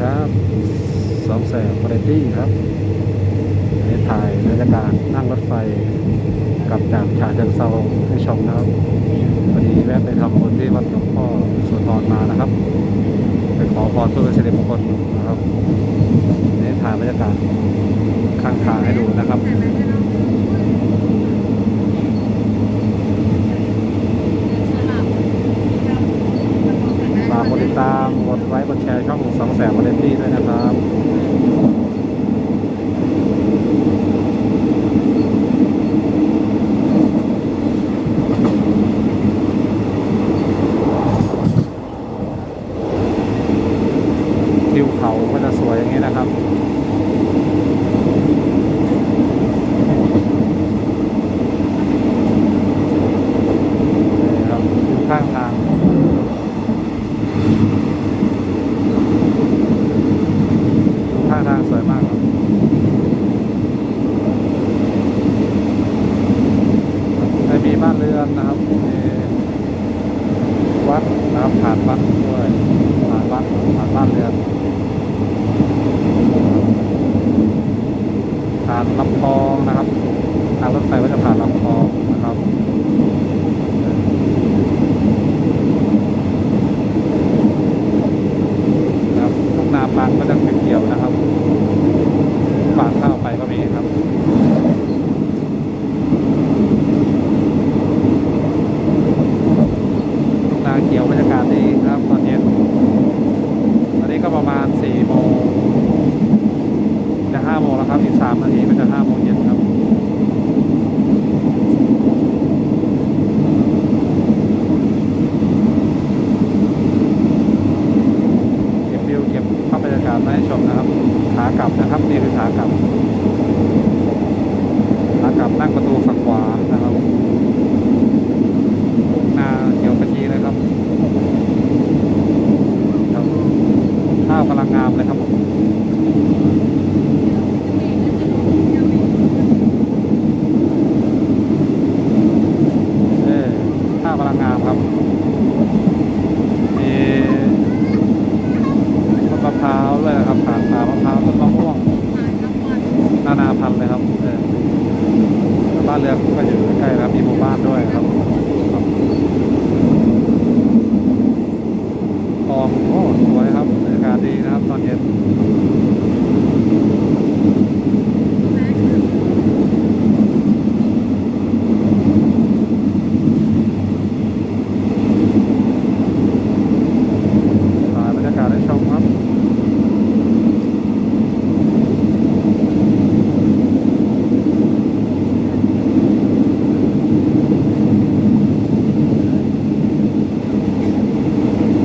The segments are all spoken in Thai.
ครับสองแสนบริตี้ครับในถ่ายบรรยากาศนั่งรถไฟกลับจากฉะเชิงเซาให้ชมนะครับพอดีแวะไปทำบุญที่วัดหลวงพ่อโสธรมานะครับไปขอพรเพื่อเสิริมงคลนะครับในถ่ายบรรยากาศข้างทางให้ดูนะครับ ฝากก ดตาม กดไลค์ กดแชร์ช่องสองแสนวาเลนตี้ด้วยนะครับทิวเขาก็จะสวยอย่างนี้นะครับ นี่ครับอยู่ข้างทาง ข้างทางสวยมากครับจะมีบ้านเรือนนะครับมีวัดนะ ครับผ่านวัดด้วยผ่านวัดผ่านบ้านเรือนผ่านลำคลองนะครับทางรถไฟก็จะผ่านลำคลองนะครับครับทุ่งนาปังก็จะเขียวนะครับ ฝากข้าวไปก็มีครับ ทุ่งนาเขียวบรรยากาศดีครับ ตอนเย็นตอนนี้ก็ประมาณสี่โมงจะห้าโมงแล้ว ครับอีกสามนาทีก็จะห้าโมงเย็นครับเก็บวิวเก็บภาพบรรยากาศมาให้ชมนะครับขากลับนะครับนี่คือขากลับขากลับนั่งประตูฝั่งขวานะครับทุ่งนาเขียวขจีเลยครับครับข้าวกำลังงามเลยครับผมเออข้าวกำลังงาม ครับมีต้นมะพร้าวด้วยนะครับผ่านป่ามะพร้าวต้นมะม่วงนานาพันธุ์เลยครับบ้านเรือนก็อยู่ใกล้ๆนะครับมีหมู่บ้านด้วยครับครับคลองโอ้สวยครับบรรยากาศดีนะครับ ตอนเย็น ได้ชมครับ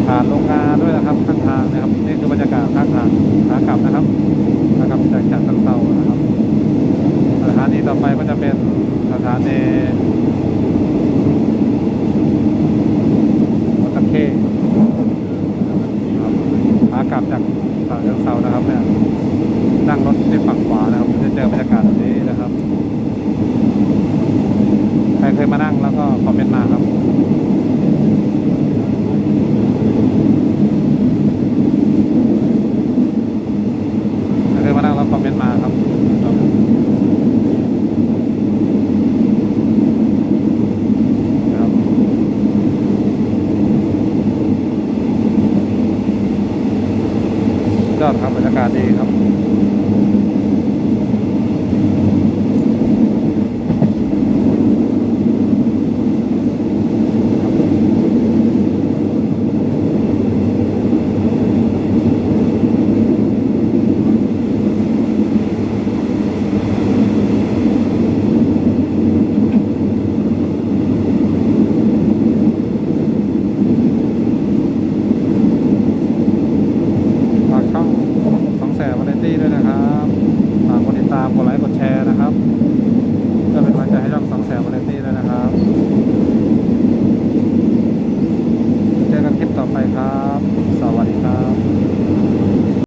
ผ่านโรงงานด้วยนะครับข้างทางนะครับ นี่คือบรรยากาศข้างทางขากลับนะครับขากลับจากฉะเชิงเซานะครับ สถานีต่อไปก็จะเป็นสถานีวัดตะเข้ครับขากลับจากฉะเชิงเซานะครับเนี่ยนั่งรถที่ฝั่งขวานะครับจะเจอบรรยากาศแบบนี้นะครับใครเคยมานั่งแล้วก็คอมเมนต์มาครับ ถ้าเคยมานั่งรับคอมเมนต์มาครับครับครับยอดครับ บรรยากาศดีครับ